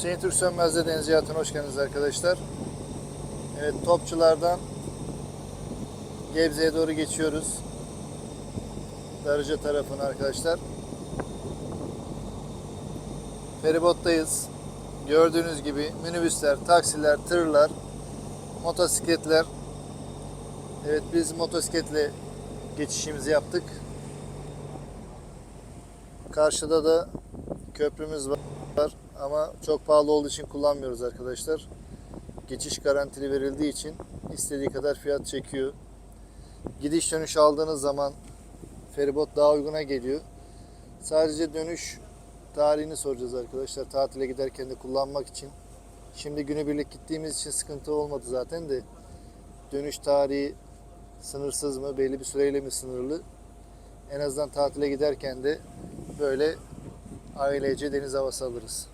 Hüseyin Türk Sönmez'de Deniz Hayatı'na hoş geldiniz arkadaşlar. Evet Topçulardan Gebze'ye doğru geçiyoruz. Darıca tarafına arkadaşlar. Feribottayız. Gördüğünüz gibi minibüsler, taksiler, tırlar, motosikletler. Evet biz motosikletle geçişimizi yaptık. Karşıda da köprümüz var ama çok pahalı olduğu için kullanmıyoruz arkadaşlar. Geçiş garantili verildiği için istediği kadar fiyat çekiyor. Gidiş dönüş aldığınız zaman feribot daha uyguna geliyor. Sadece dönüş tarihini soracağız arkadaşlar. Tatile giderken de kullanmak için. Şimdi günübirlik gittiğimiz için sıkıntı olmadı zaten de. Dönüş tarihi sınırsız mı, belli bir süreyle mi sınırlı? En azından tatile giderken de böyle ailece deniz havası alırız.